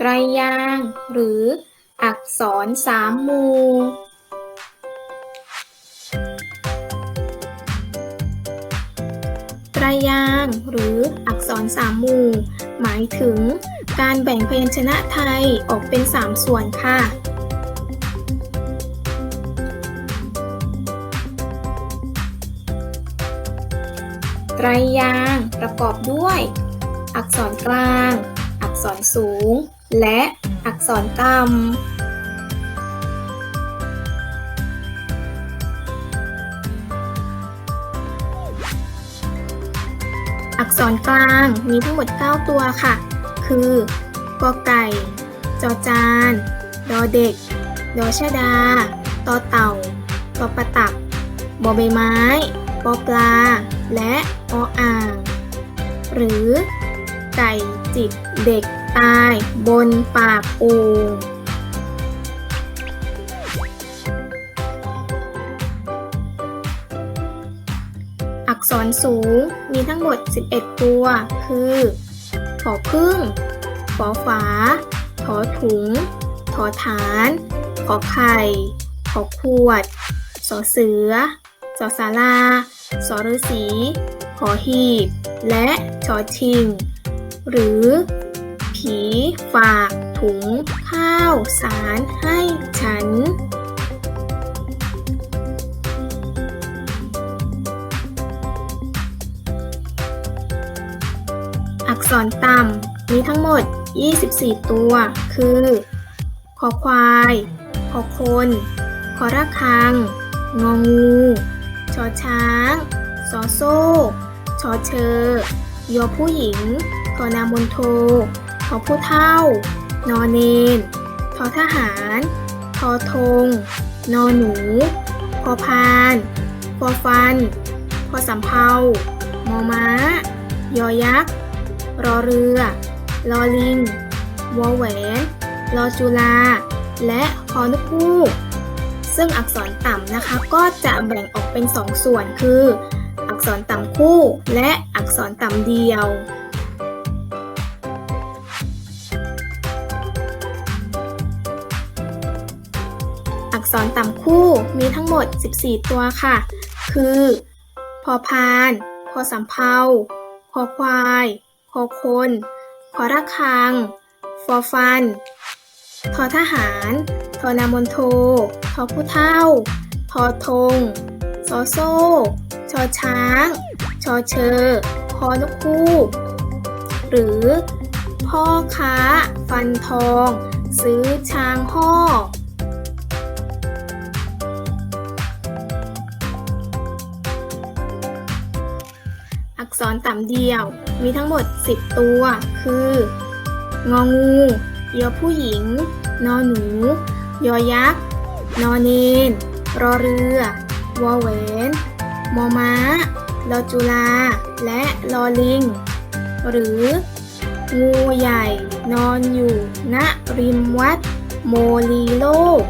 ไตรยางค์หรืออักษรสามหมู่ไตรยางค์หรืออักษรสามหมู่หมายถึงการแบ่งพยัญชนะไทยออกเป็นสามส่วนค่ะ ไตรยางค์ประกอบด้วย อักษรกลาง ษรสูง และอักษรต่ำ อักษรกลางมีทั้งหมด 9 ตัวค่ะ คือกอไก่ จอจาน ดอเด็ก ดอชดา ตอเต่าตอประตักบอใบไม้ ปอปลา และออ่าง หรือไก่ จิกเด็กตายบนปากโอ่งอักษรสูงมีทั้งหมด 11 ตัว คือผอพึ่งฝอฝาถอถุงถอฐานขอไข่ขอขวดสอเสือสอสาราสอฤาษีขอหีบ และชอชิง หรือ ผีฝากถุงข้าวสารให้ฉัน อักษรต่ำมีทั้งหมด 24 ตัว คือคอควายคอคนคอระคัง งองูชอช้าง ซอโซ่ชอเชอยอผู้หญิง ทอนามนโททอผู้เท่า นอเนนทอทหาร ทอธง นอหนู พอพาน พอฟัน พอสำเภามอม้า ยอยักษ์ รอเรือ ลอลิง วอแหวนรอจุลา และคอนกฮูกซึ่งอักษรต่ำนะคะก็จะแบ่งออกเป็นสองส่วนคือ อักษรต่ำคู่และอักษรต่ำเดียว ษรต่ำคู่มีทั้งหมด 14 ตัวค่ะ คือ พอพาน พอสำเภาคอควาย คอคนขอระคัง ฟอฟัน ทอทหาร ทอนามนโท ทอผู้เท่า ทอธงซอโซ่ ชอช้าง ชอเชอ คอนกคูกหรือ พ่อค้า ฟันทอง ซื้อช้างห่อ อักษรต่ำเดียว มีทั้งหมด 10 ตัว คือ งองู ยอผู้หญิง นอหนู ยอยักษ์ นอเนน รอเรือ วอแหวน มอม้า ลอจุลา และลอลิง หรือ งูใหญ่ นอนอยู่ณริมวัด โมลีโลก